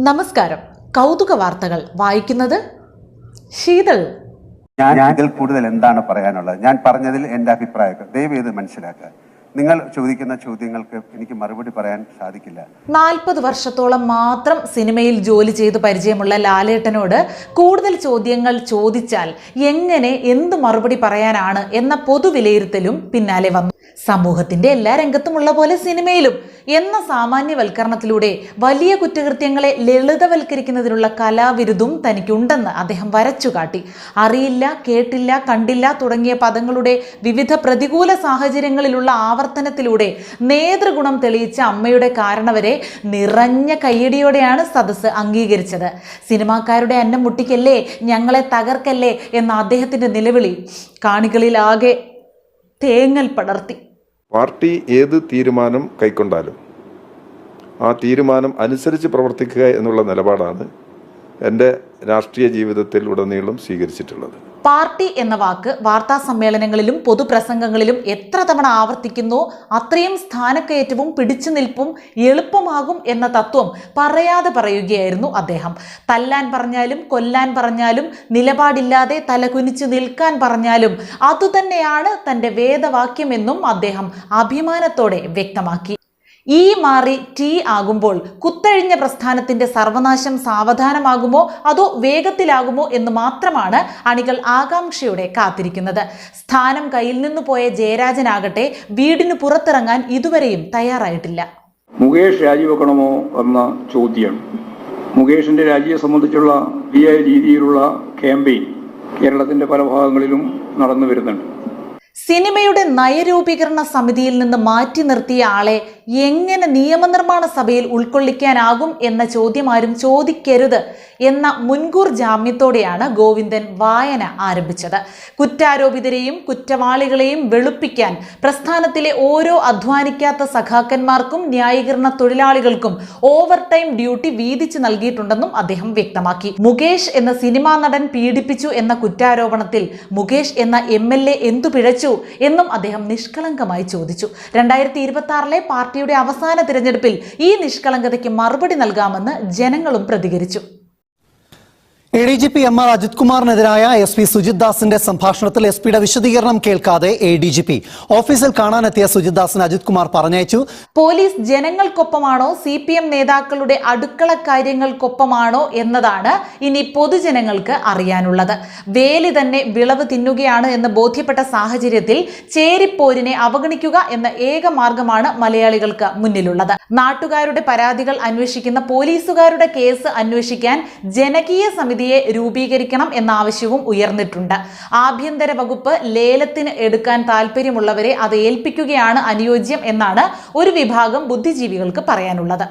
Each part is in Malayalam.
നമസ്കാരം. കൗതുക വാർത്തകൾ വായിക്കുന്നത് ശീതൾ. ഞാൻ ഇതിൽ കൂടുതൽ എന്താണ് പറയാനുള്ളത്? ഞാൻ പറഞ്ഞതിൽ എന്റെ അഭിപ്രായം ദയവ് ഇത് മനസ്സിലാക്കുക. നിങ്ങൾ ചോദിക്കുന്ന ചോദ്യങ്ങൾക്ക് എനിക്ക് മറുപടി പറയാൻ സാധിക്കില്ല. നാൽപ്പത് വർഷത്തോളം മാത്രം സിനിമയിൽ ജോലി ചെയ്ത് പരിചയമുള്ള ലാലേട്ടനോട് കൂടുതൽ ചോദ്യങ്ങൾ ചോദിച്ചാൽ എങ്ങനെ എന്ത് മറുപടി പറയാനാണ് എന്ന പൊതുവിലയിരുത്തലും പിന്നാലെ വന്നു. സമൂഹത്തിന്റെ എല്ലാ രംഗത്തുമുള്ള പോലെ സിനിമയിലും എന്ന സാമാന്യവൽക്കരണത്തിലൂടെ വലിയ കുറ്റകൃത്യങ്ങളെ ലളിതവൽക്കരിക്കുന്നതിനുള്ള കലാവിരുദും തനിക്കുണ്ടെന്ന് അദ്ദേഹം വരച്ചു കാട്ടി അറിയില്ല കേട്ടില്ല കണ്ടില്ല തുടങ്ങിയ പദങ്ങളുടെ വിവിധ പ്രതികൂല സാഹചര്യങ്ങളിലുള്ള ആവർത്തനത്തിലൂടെ നേതൃഗുണം തെളിയിച്ച അമ്മയുടെ കാരണവരെ നിറഞ്ഞ കയ്യടിയോടെയാണ് സദസ്സ് അംഗീകരിച്ചത്. സിനിമാക്കാരുടെ അന്നം മുട്ടിക്കല്ലേ ഞങ്ങളെ തകർക്കല്ലേ എന്ന അദ്ദേഹത്തിന്റെ നിലവിളി കാണികളിൽ ആകെ തേങ്ങൽ പടർത്തി. പാർട്ടി ഏത് തീരുമാനം കൈക്കൊണ്ടാലും ആ തീരുമാനം അനുസരിച്ച് പ്രവർത്തിക്കുക എന്നുള്ള നിലപാടാണ് എന്റെ രാഷ്ട്രീയ ജീവിതത്തിൽ ഉടനീളം സ്വീകരിച്ചിട്ടുള്ളത്. പാർട്ടി എന്ന വാക്ക് വാർത്താ സമ്മേളനങ്ങളിലും പൊതുപ്രസംഗങ്ങളിലും എത്ര തവണ ആവർത്തിക്കുന്നു അത്രയും സ്ഥാനക്കയറ്റവും പിടിച്ചു നിൽപ്പും എളുപ്പമാകും എന്ന തത്വം പറയാതെ പറയുകയായിരുന്നു അദ്ദേഹം. തല്ലാൻ പറഞ്ഞാലും കൊല്ലാൻ പറഞ്ഞാലും നിലപാടില്ലാതെ തലകുനിച്ച് നിൽക്കാൻ പറഞ്ഞാലും അതുതന്നെയാണ് തന്റെ വേദവാക്യമെന്നും അദ്ദേഹം അഭിമാനത്തോടെ വ്യക്തമാക്കി. ഈ മാറി ടി ആകുമ്പോൾ കുത്തഴിഞ്ഞ പ്രസ്ഥാനത്തിന്റെ സർവനാശം സാവധാനമാകുമോ? അതോ വേഗത്തിലാകുമോ എന്ന് മാത്രമാണ് അണികൾ ആകാംക്ഷയോടെ കാത്തിരിക്കുന്നത്. സ്ഥാനം കയ്യിൽ നിന്ന് പോയ ജയരാജനാകട്ടെ വീടിന് പുറത്തിറങ്ങാൻ ഇതുവരെയും തയ്യാറായിട്ടില്ല. മുകേഷ് രാജിവെക്കണമോ എന്ന ചോദ്യം. മുകേഷിന്റെ രാജിയെ സംബന്ധിച്ചുള്ള വലിയ രീതിയിലുള്ള ക്യാമ്പയിൻ കേരളത്തിന്റെ പല ഭാഗങ്ങളിലും നടന്നു വരുന്നുണ്ട്. സിനിമയുടെ നയരൂപീകരണ സമിതിയിൽ നിന്ന് മാറ്റി നിർത്തിയ ആളെ എങ്ങനെ നിയമനിർമ്മാണ സഭയിൽ ഉൾക്കൊള്ളിക്കാനാകും എന്ന ചോദ്യം ആരും ചോദിക്കരുത് എന്ന മുൻകൂർ ജാമ്യത്തോടെയാണ് ഗോവിന്ദൻ വായന ആരംഭിച്ചത്. കുറ്റാരോപിതരെയും കുറ്റവാളികളെയും വെളുപ്പിക്കാൻ പ്രസ്ഥാനത്തിലെ ഓരോ അധ്വാനിക്കാത്ത സഖാക്കന്മാർക്കും ന്യായീകരണ തൊഴിലാളികൾക്കും ഓവർ ടൈം ഡ്യൂട്ടി വീതിച്ചു നൽകിയിട്ടുണ്ടെന്നും അദ്ദേഹം വ്യക്തമാക്കി. മുകേഷ് എന്ന സിനിമാ നടൻ പീഡിപ്പിച്ചു എന്ന കുറ്റാരോപണത്തിൽ മുകേഷ് എന്ന എം എൽ എ എന്തു പിഴച്ചു എന്നും അദ്ദേഹം നിഷ്കളങ്കമായി ചോദിച്ചു. രണ്ടായിരത്തി ഇരുപത്തി ആറിലെ പാർട്ടിയുടെ അവസാന തിരഞ്ഞെടുപ്പിൽ ഈ നിഷ്കളങ്കതയ്ക്ക് മറുപടി നൽകാമെന്ന് ജനങ്ങളും പ്രതികരിച്ചു A D G P M R Ajith കുമാറിനെതിരായ S P Sujith ദാസിന്റെ സംഭാഷണത്തിൽ എസ് പിയുടെ വിശദീകരണം കേൾക്കാതെ എ ഡി ജി പി ഓഫീസിൽ കാണാനെത്തിയ സുജിത് ദാസിന് അജിത് കുമാർ പറഞ്ഞയച്ചു. പോലീസ് ജനങ്ങൾക്കൊപ്പമാണോ? സി പി എം നേതാക്കളുടെ അടുക്കള കാര്യങ്ങൾക്കൊപ്പമാണോ എന്നതാണ് ഇനി പൊതുജനങ്ങൾക്ക് അറിയാനുള്ളത്. വേലി തന്നെ വിളവ് തിന്നുകയാണ് എന്ന് ബോധ്യപ്പെട്ട സാഹചര്യത്തിൽ ചേരിപ്പോരിനെ അവഗണിക്കുക എന്ന ഏക മാർഗമാണ് മലയാളികൾക്ക് മുന്നിലുള്ളത്. നാട്ടുകാരുടെ പരാതികൾ അന്വേഷിക്കുന്ന പോലീസുകാരുടെ കേസ് അന്വേഷിക്കാൻ ജനകീയ സമിതിയെ രൂപീകരിക്കണം എന്ന ആവശ്യവും ഉയർന്നിട്ടുണ്ട്. ആഭ്യന്തര വകുപ്പ് ലേലത്തിന് എടുക്കാൻ താല്പര്യമുള്ളവരെ അത് ഏൽപ്പിക്കുകയാണ് അനുയോജ്യം എന്നാണ് ഒരു വിഭാഗം ബുദ്ധിജീവികൾക്ക് പറയാനുള്ളത്.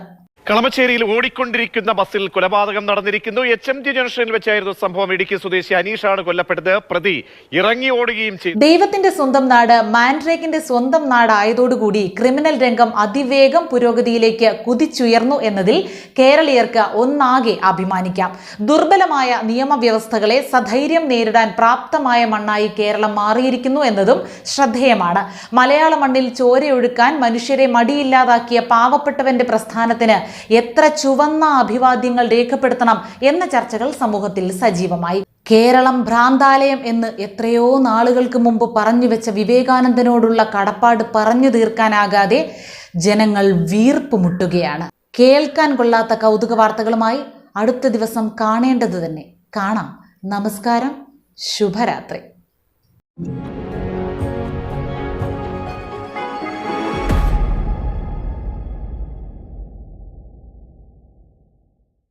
കളമശ്ശേരിയിൽ ഓടിക്കൊണ്ടിരിക്കുന്ന ബസ്സിൽ കൊലപാതകം നടന്നിരിക്കുന്നു. എച്ച് എം ജി ജംഗ്ഷനിൽ വെച്ചായിരുന്നു സംഭവം. ഇടുക്കി സ്വദേശി അനീഷാണ് കൊല്ലപ്പെട്ടത്. പ്രതി ഇറങ്ങി ഓടുകയും ചെയ്തു. ദൈവത്തിന്റെ സ്വന്തം നാട് മാൻഡ്രേക്കിന്റെ സ്വന്തം നാടായതോടുകൂടി ക്രിമിനൽ രംഗം അതിവേഗം പുരോഗതിയിലേക്ക് കുതിച്ചുയർന്നു എന്നതിൽ കേരളീയർക്ക് ഒന്നാകെ അഭിമാനിക്കാം. ദുർബലമായ നിയമവ്യവസ്ഥകളെ സധൈര്യം നേരിടാൻ പ്രാപ്തമായ മണ്ണായി കേരളം മാറിയിരിക്കുന്നു എന്നതും ശ്രദ്ധേയമാണ്. മലയാള മണ്ണിൽ ചോരയൊഴുക്കാൻ മനുഷ്യരെ മടിയില്ലാതാക്കിയ പാവപ്പെട്ടവന്റെ പ്രസ്ഥാനത്തിന് എത്ര ചുവന്ന അഭിവാദ്യങ്ങൾ രേഖപ്പെടുത്തണം എന്ന ചർച്ചകൾ സമൂഹത്തിൽ സജീവമായി. കേരളം ഭ്രാന്താലയം എന്ന് എത്രയോ നാളുകൾക്ക് മുമ്പ് പറഞ്ഞു വെച്ച വിവേകാനന്ദനോടുള്ള കടപ്പാട് പറഞ്ഞു തീർക്കാനാകാതെ ജനങ്ങൾ വീർപ്പ് മുട്ടുകയാണ് കേൾക്കാൻ കൊള്ളാത്ത കൗതുക വാർത്തകളുമായി അടുത്ത ദിവസം കാണേണ്ടത് തന്നെ. കാണാം. നമസ്കാരം. ശുഭരാത്രി.